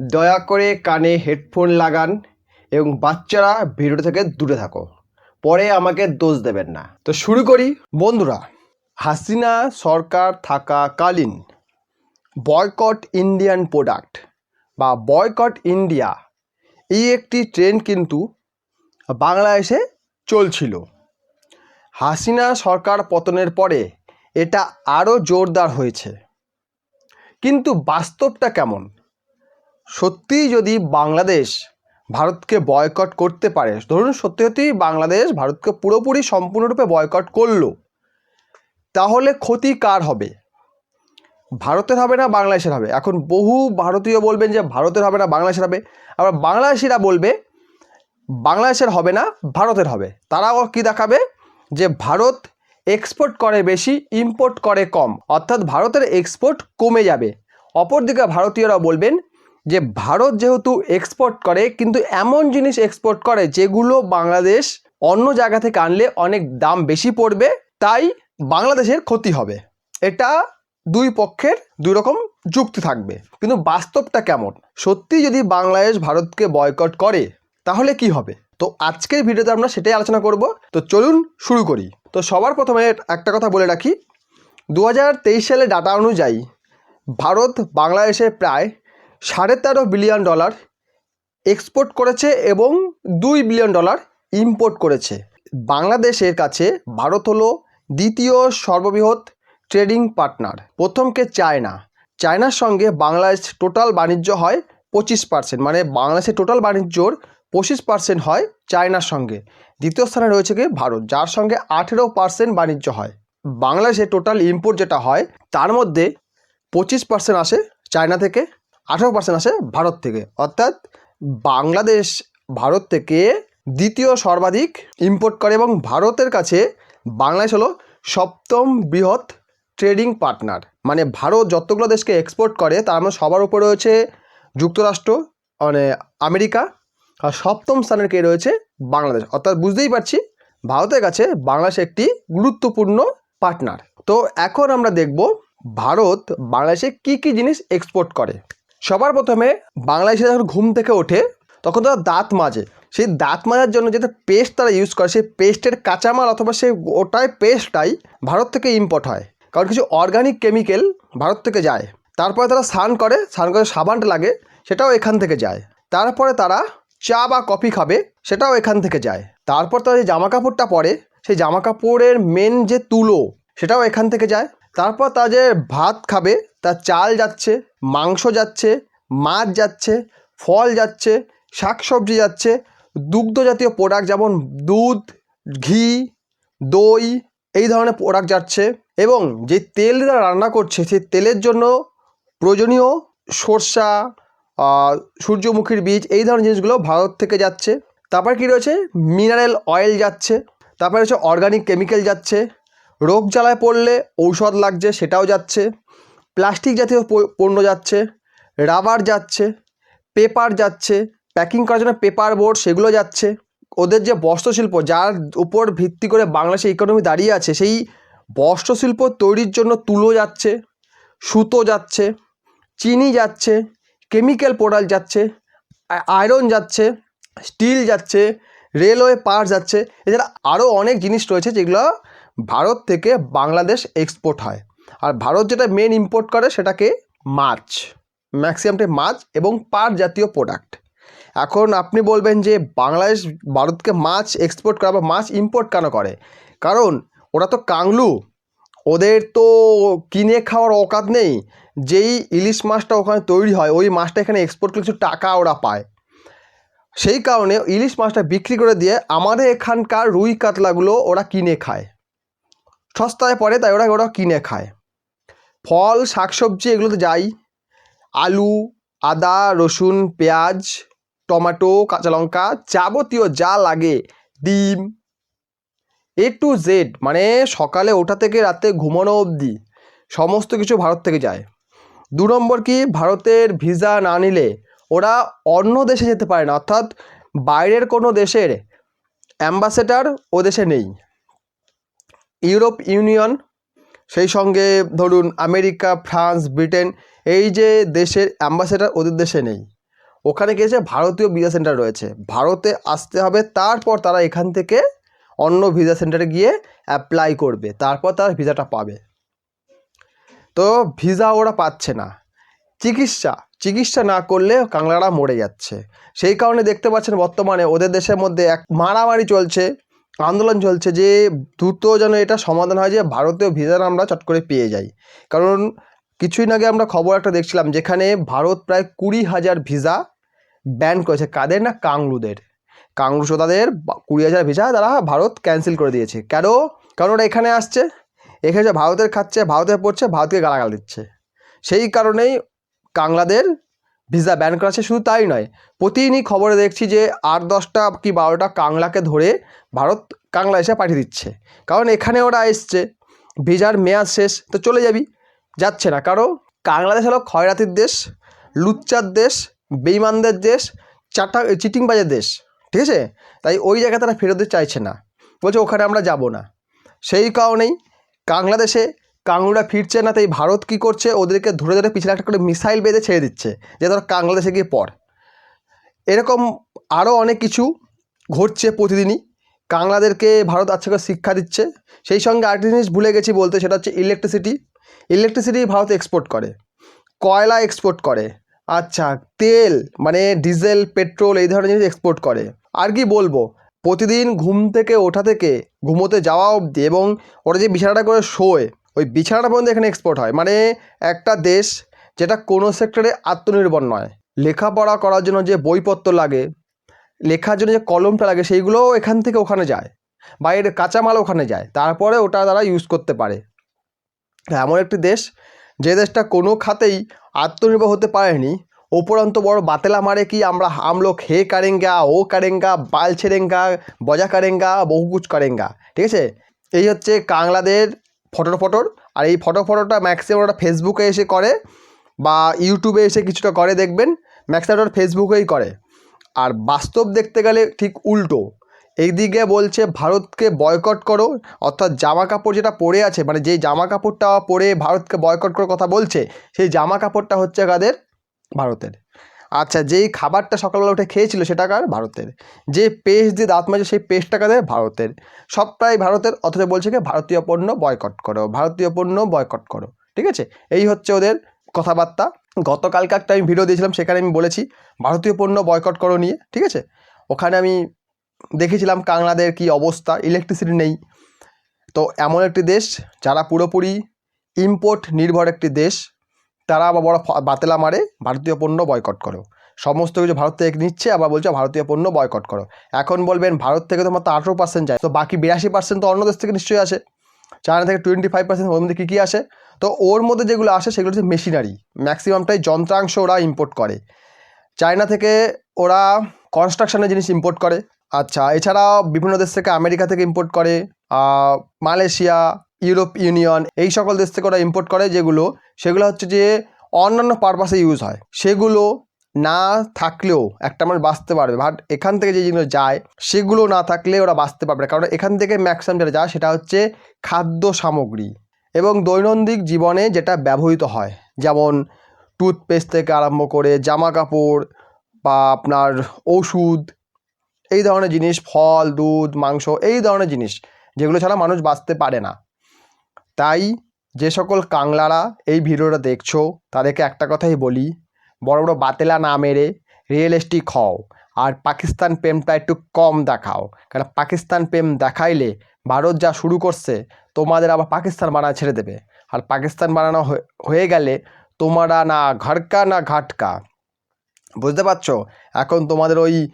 দয়া করে কানে হেডফোন লাগান এবং বাচ্চারা ভিডিও থেকে দূরে থাকো। পরে আমাকে দোষ দেবেন না। তো শুরু করি। বন্ধুরা, হাসিনা সরকার থাকাকালীন বয়কট ইন্ডিয়ান প্রোডাক্ট বা বয়কট ইন্ডিয়া এই একটি ট্রেন্ড কিন্তু বাংলাদেশে চলছিল। হাসিনা সরকার পতনের পরে এটা আরও জোরদার হয়েছে। কিন্তু বাস্তবটা কেমন? সত্যিই যদি বাংলাদেশ ভারতকে বয়কট করতে পারে, ধরুন সত্যি সত্যি বাংলাদেশ ভারতকে পুরোপুরি সম্পূর্ণরূপে বয়কট করল, তাহলে ক্ষতি কার হবে? ভারতের হবে না বাংলাদেশের হবে? এখন বহু ভারতীয় বলবেন যে ভারতের হবে না, বাংলাদেশের হবে। আবার বাংলাদেশিরা বলবে, বাংলাদেশের হবে না, ভারতের হবে। তারাও কি দেখাবে? যে ভারত এক্সপোর্ট করে বেশি ইম্পোর্ট করে কম। অর্থাৎ ভারতের এক্সপোর্ট কমে যাবে। অপরদিকে ভারতীয়রা বলবেন যে ভারত যেহেতু এক্সপোর্ট করে, কিন্তু এমন জিনিস এক্সপোর্ট করে যেগুলো বাংলাদেশ অন্য জায়গা থেকে আনলে অনেক দাম বেশি পড়বে, তাই বাংলাদেশের ক্ষতি হবে। এটা দুই পক্ষের দুই রকম যুক্তি থাকবে। কিন্তু বাস্তবটা কেমন? সত্যি যদি বাংলাদেশ ভারতকে বয়কট করে, তাহলে কি হবে? তো আজকের ভিডিওতে আমরা সেটাই আলোচনা করব। তো চলুন শুরু করি। তো সবার প্রথমে একটা কথা বলে রাখি। দু হাজার তেইশ সালে ডাটা অনুযায়ী ভারত বাংলাদেশে প্রায় সাড়ে তেরো বিলিয়ন ডলার এক্সপোর্ট করেছে এবং দুই বিলিয়ন ডলার ইম্পোর্ট করেছে। বাংলাদেশের কাছে ভারত হলো দ্বিতীয় সর্ববৃহৎ ট্রেডিং পার্টনার প্রথমকে চায়না। চায়নার সঙ্গে বাংলাদেশ টোটাল বাণিজ্য হয় পঁচিশ পার্সেন্ট মানে বাংলাদেশের টোটাল বাণিজ্যর পঁচিশ পার্সেন্ট হয় চায়নার সঙ্গে। দ্বিতীয় স্থানে রয়েছে কি? ভারত, যার সঙ্গে আঠেরো পার্সেন্ট বাণিজ্য হয়। বাংলাদেশে টোটাল ইম্পোর্ট যেটা হয়, তার মধ্যে পঁচিশ পার্সেন্ট আসে চায়না থেকে। আঠেরো পার্সেন্ট আসে ভারত থেকে। অর্থাৎ বাংলাদেশ ভারত থেকে দ্বিতীয় সর্বাধিক ইম্পোর্ট করে এবং ভারতের কাছে বাংলাদেশ হলো সপ্তম বৃহৎ ট্রেডিং পার্টনার মানে ভারত যতগুলো দেশকে এক্সপোর্ট করে, তার মধ্যে সবার উপরে রয়েছে যুক্তরাষ্ট্র মানে আমেরিকা, আর সপ্তম স্থানের কে রয়েছে বাংলাদেশ। অর্থাৎ বুঝতেই পারছি ভারতের কাছে বাংলাদেশ একটি গুরুত্বপূর্ণ পার্টনার তো এখন আমরা দেখব ভারত বাংলাদেশে কি কি জিনিস এক্সপোর্ট করে। সবার প্রথমে বাংলাদেশে যখন ঘুম থেকে ওঠে, তখন তারা দাঁত মাজে। সেই দাঁত মাজার জন্য যেটা পেস্ট তারা ইউজ করে, সেই পেস্টের কাঁচামাল অথবা সেই ওটাই পেস্টটাই ভারত থেকে ইম্পোর্ট হয়। কারণ কিছু অর্গানিক কেমিক্যাল ভারত থেকে যায়। তারপরে তারা স্নান করে স্নান করে সাবানটা লাগে, সেটাও এখান থেকে যায়। তারপরে তারা চা বা কফি খাবে, সেটাও এখান থেকে যায়। তারপর তারা যে জামা কাপড়টা পরে, সেই জামা কাপড়ের মেন যে তুলো, সেটাও এখান থেকে যায়। তারপর তারা যে ভাত খাবে, তার চাল যাচ্ছে, মাংস যাচ্ছে, মাছ যাচ্ছে, ফল যাচ্ছে শাক সবজি যাচ্ছে, দুগ্ধ জাতীয় প্রোডাক্ট যেমন দুধ, ঘি, দই, এই ধরনের প্রোডাক্ট যাচ্ছে এবং যে তেল তারা রান্না করছে, সেই তেলের জন্য প্রয়োজনীয় সর্ষা সূর্যমুখীর বীজ, এই ধরনের জিনিসগুলো ভারত থেকে যাচ্ছে। তারপর কি রয়েছে? মিনারেল অয়েল যাচ্ছে। তারপরে হচ্ছে অর্গানিক কেমিক্যাল যাচ্ছে। রোগ জ্বালায় পড়লে ঔষধ লাগছে, সেটাও যাচ্ছে। প্লাস্টিক জাতীয় পণ্য যাচ্ছে, রাবার যাচ্ছে, পেপার যাচ্ছে, প্যাকিং করার জন্য পেপার বোর্ড, সেগুলো যাচ্ছে। ওদের যে বস্ত্রশিল্প, যার উপর ভিত্তি করে বাংলাদেশের ইকোনমি দাঁড়িয়ে আছে, সেই বস্ত্রশিল্প তৈরির জন্য তুলো যাচ্ছে, সুতো যাচ্ছে, চিনি যাচ্ছে কেমিক্যাল প্রোডাক্ট যাচ্ছে আয়রন যাচ্ছে স্টিল যাচ্ছে রেলওয়ে পার যাচ্ছে। এছাড়া আরও অনেক জিনিস রয়েছে যেগুলো ভারত থেকে বাংলাদেশ এক্সপোর্ট হয়। আর ভারত যেটা মেন ইম্পোর্ট করে সেটাকে মাছ ম্যাক্সিমামটাই মাছ এবং পাট জাতীয় প্রোডাক্ট এখন আপনি বলবেন যে বাংলাদেশ ভারতকে মাছ এক্সপোর্ট করা বা মাছ ইম্পোর্ট কেন করে? কারণ ওরা তো কাংলু ওদের তো কিনে খাওয়ার অকাত নেই। যেই ইলিশ মাছটা ওখানে তৈরি হয়, ওই মাছটা এখানে এক্সপোর্ট করে কিছু টাকা ওরা পায়। সেই কারণে ইলিশ মাছটা বিক্রি করে দিয়ে আমাদের এখানকার রুই কাতলাগুলো ওরা কিনে খায়। সস্তায় পড়ে, তাই ওরা ওরা কিনে খায়। ফল, শাকসবজি এগুলো তো যাই। আলু, আদা, রসুন, পেঁয়াজ, টমেটো, কাঁচা লঙ্কা যাবতীয় যা লাগে, ডিম এ টু জেড মানে সকালে ওঠা থেকে রাতে ঘুমানো অবধি সমস্ত কিছু ভারত থেকে যায়। দু নম্বর কি? ভারতের ভিসা না নিলে ওরা অন্য দেশে যেতে পারে না, অর্থাৎ বাইরের কোনো দেশের অ্যাম্বাসেডার ও দেশে নেই। ইউরোপ ইউনিয়ন, সেই সঙ্গে ধরুন আমেরিকা, ফ্রান্স, ব্রিটেন, এই যে দেশের অ্যাম্বাসেডার ওদের দেশে নেই। ওখানে গিয়েছে ভারতীয় ভিসা সেন্টার রয়েছে, ভারতে আসতে হবে, তারপর তারা এখান থেকে অন্য ভিসা সেন্টারে গিয়ে অ্যাপ্লাই করবে, তারপর তারা ভিসাটা পাবে। তো ভিসা ওরা পাচ্ছে না। চিকিৎসা চিকিৎসা না করলে কাংলারা মরে যাচ্ছে। সেই কারণে দেখতে পাচ্ছেন বর্তমানে ওদের দেশের মধ্যে এক মারামারি চলছে। আন্দোলন চলছে যে দ্রুত যেন এটা সমাধান হয়, যে ভারতীয় ভিসার আমরা চট করে পেয়ে যাই। কারণ কিছুদিন আগে আমরা খবর একটা দেখছিলাম যেখানে ভারত প্রায় কুড়ি হাজার ভিসা ব্যান করেছে। কাদের না কাংলুদের কাংলু শ্রোতাদের কুড়ি হাজার ভিসা তারা ভারত ক্যান্সেল করে দিয়েছে। কেন? কারণ ওরা এখানে আসছে, এখানে ভারতের খাচ্ছে ভারতের পড়ছে, ভারতকে গালাগাল দিচ্ছে। সেই কারণেই কাংলাদের ভিসা ব্যান করা আছে, শুধু তাই নয়, প্রতিদিনই খবরে দেখছি যে আট দশটা কি বারোটা কাংলাকে ধরে ভারত কাংলা এসে পাঠিয়ে দিচ্ছে। কারণ এখানে ওরা এসছে, ভিসার মেয়াদ শেষ, তো চলে যাবি, যাচ্ছে না। কারণ বাংলাদেশ হলো খয়রাতির দেশ, লুচ্চার দেশ, বেইমানদের দেশ, চাটা, চিটিংবাজের দেশ, ঠিক আছে? তাই ওই জায়গায় তারা ফেরত চাইছে না। বলছে ওখানে আমরা যাব না। সেই কারণেই বাংলাদেশে কাংড়া ফিরছে না, তাই ভারত কী করছে? ওদেরকে ধরে ধরে পিছনে একটা করে মিসাইল বেঁধে ছেড়ে দিচ্ছে, যে ধর বাংলাদেশে গিয়ে পড়। এরকম আরও অনেক কিছু ঘটছে প্রতিদিনই। কাংলাদেরকে ভারত আজকে শিক্ষা দিচ্ছে। সেই সঙ্গে আরেকটা জিনিস ভুলে গেছি বলতে, সেটা হচ্ছে ইলেকট্রিসিটি ইলেকট্রিসিটি ভারত এক্সপোর্ট করে, কয়লা এক্সপোর্ট করে আচ্ছা তেল মানে ডিজেল পেট্রোল এই ধরনের জিনিস এক্সপোর্ট করে। আর কি বলব, প্রতিদিন ঘুম থেকে ওঠা থেকে ঘুমোতে যাওয়া অবধি এবং ওরা যে বিছানাটা করে শোয় ওই বিছানাটা পর্যন্ত এখানে এক্সপোর্ট হয়। মানে একটা দেশ যেটা কোনো সেক্টরে আত্মনির্ভর নয়। লেখাপড়া করার জন্য যে বইপত্র লাগে, লেখার জন্য যে কলমটা লাগে, সেইগুলোও এখান থেকে ওখানে যায়। বাইরের কাঁচামাল ওখানে যায়। তারপরে ওটা তারা ইউজ করতে পারে। এমন একটি দেশ, যে দেশটা কোনো খাতেই আত্মনির্ভর হতে পারেনি, উপরন্ত বড় বাতেলা মারে কি আমরা হাম লোক হে কারেঙ্গা, ও কারেঙ্গা, বাল ছেড়েঙ্গা, বজা কারেঙ্গা বহু কুচ কারেঙ্গা। ঠিক আছে? এই হচ্ছে কাংলাদের ফটোর ফটোর, আর এই ফটো ফটোটা ম্যাক্সিমাম ওটা ফেসবুকে এসে করে বা ইউটিউবে এসে কিছুটা করে দেখবেন ম্যাক্সিমাম ওরা ফেসবুকেই করে। আর বাস্তব দেখতে গেলে ঠিক উল্টো। এইদিকে বলছে, ভারতকে বয়কট করো। অর্থাৎ জামা কাপড় যেটা পরে আছে মানে যেই জামা কাপড়টা পরে ভারতকে বয়কট করার কথা বলছে, সেই জামা কাপড়টা হচ্ছে কাদের? ভারতের। আচ্ছা যেই খাবারটা সকালবেলা উঠে খেয়েছিল সেটা কার ভারতের। যে পেস্ট দিয়ে দাঁত মাজে সেই পেস্টটা কাদের ভারতের। সবটাই ভারতের, অথচ বলছে কি, ভারতীয় পণ্য বয়কট করো, ভারতীয় পণ্য বয়কট করো। ঠিক আছে? এই হচ্ছে ওদের কথাবার্তা। গতকালকে একটা আমি ভিডিও দিয়েছিলাম, সেখানে আমি বলেছি, ভারতীয় পণ্য বয়কট করো নিয়ে। ঠিক আছে? ওখানে আমি দেখেছিলাম কাংলাদের কি অবস্থা ইলেকট্রিসিটি নেই। তো এমন একটি দেশ, যারা পুরোপুরি ইম্পোর্ট নির্ভর একটি দেশ তারা আবার বড় বাতেলা মারে, ভারতীয় পণ্য বয়কট করো। সমস্ত কিছু ভারত থেকে নিচ্ছে, আবার বলছে ভারতীয় পণ্য বয়কট করো। এখন বলবেন ভারত থেকে তো মাত্র আঠেরো পার্সেন্ট যায়, তো বাকি বিরাশি পার্সেন্ট তো অন্য দেশ থেকে নিশ্চয়ই আসে। চায়না থেকে টোয়েন্টি ফাইভ পার্সেন্ট ওর মধ্যে কী কী আসে? তো ওর মধ্যে যেগুলো আসে সেগুলো হচ্ছে মেশিনারি ম্যাক্সিমামটাই যন্ত্রাংশ ওরা ইম্পোর্ট করে। চায়না থেকে ওরা কনস্ট্রাকশনের জিনিস ইম্পোর্ট করে। আচ্ছা এছাড়া বিভিন্ন দেশ থেকে আমেরিকা থেকে ইম্পোর্ট করে মালয়েশিয়া ইউরোপ ইউনিয়ন এই সকল দেশ থেকে ওরা ইম্পোর্ট করে যেগুলো, সেগুলো হচ্ছে যে অন্যান্য পারপাসে ইউজ হয়। সেগুলো না থাকলেও একটা মানুষ বাঁচতে পারবে বাট এখান থেকে যে জিনিসগুলো যায়, সেগুলো না থাকলে ওরা বাঁচতে পারবে কারণ এখান থেকে ম্যাক্সিমাম যেটা যায় সেটা হচ্ছে খাদ্য সামগ্রী এবং দৈনন্দিন জীবনে যেটা ব্যবহৃত হয়। যেমন টুথপেস্ট থেকে আরম্ভ করে জামা কাপড় বা আপনার ওষুধ, এই ধরনের জিনিস, ফল, দুধ, মাংস, এই ধরনের জিনিস, যেগুলো ছাড়া মানুষ বাঁচতে পারে না। তাই যে সকল কাংলারা এই ভিডিওটা দেখছ, তাদেরকে একটা কথাই বলি, বড় বড় বাতেলা না মেরে রিয়েলিস্টিক হও আর পাকিস্তান প্রেমটা একটু কম দেখাও কারণ পাকিস্তান প্রেম দেখাইলে ভারত যা শুরু করছে, তোমাদের আবার পাকিস্তান বানানো ছেড়ে দেবে, আর পাকিস্তান বানানো হয়ে- গেলে তোমরা না ঘরকা না ঘাটকা। বুঝতে পারছ? এখন তোমাদের ওই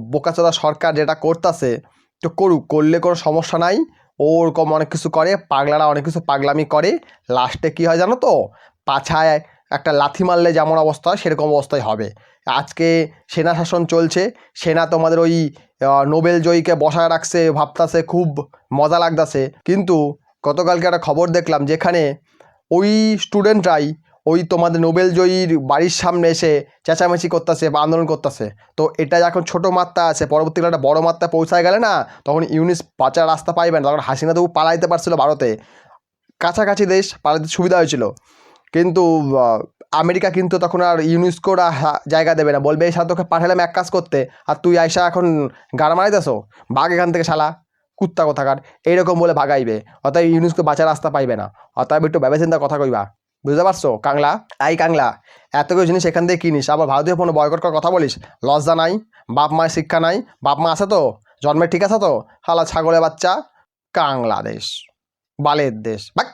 বোকাচোদা সরকার যেটা করতেছে, তো করুক, করলে কোনো সমস্যা নাই ওরকম অনেক কিছু করে, পাগলারা অনেক কিছু পাগলামি করে। লাস্টে কী হয় জানো তো? পাছায় একটা লাথি মারলে যেমন অবস্থা হয়, সেরকম অবস্থায় হবে। আজকে সেনা শাসন চলছে, সেনা তোমাদের ওই নোবেল জয়ীকে বসায় রাখছে, ভাবতাছে, খুব মজা লাগতাছে। কিন্তু গতকালকে একটা খবর দেখলাম, যেখানে ওই স্টুডেন্টরাই ওই তোমাদের নোবেল জয়ীর বাড়ির সামনে এসে চেঁচামেচি করতেছে বা আন্দোলন করতেছে। তো এটা যখন ছোট মাত্রা আছে, পরবর্তীকালে একটা বড় মাত্রা পৌঁছায় গেলে না, তখন ইউনিস বাঁচার রাস্তা পাইবেন তখন হাসিনা তবু পালাইতে পারছিল ভারতে। কাছাকাছি দেশ পালাতে সুবিধা হয়েছিল। কিন্তু আমেরিকা কিন্তু তখন আর ইউনেস্কোর জায়গা দেবে না। বলবে, এই সাথে তোকে পাঠালাম এক কাজ করতে। আর তুই আইসা এখন গাড় মারাই দেছো বাঘ এখান থেকে, শালা, কুত্তা কোথাকার? এইরকম বলে ভাগাইবে অতএব ইউনেস্কো বাঁচার রাস্তা পাইবে না। অতএব একটু ভেবে চিন্তা কথা কইবা। বুঝতে পারছ? কাংলা? আই কাংলা। এত কিছু জিনিস এখান থেকে কিনিস। আবার ভারতীয় পণ্য বয়কট করার কথা বলিস? লজ্জা নাই, বাপ মায়ের শিক্ষা নাই, বাপ মা আছে তো? জন্মের ঠিক আছে তো? হালা ছাগলের বাচ্চা, কাংলাদেশ, বালের দেশ। বাক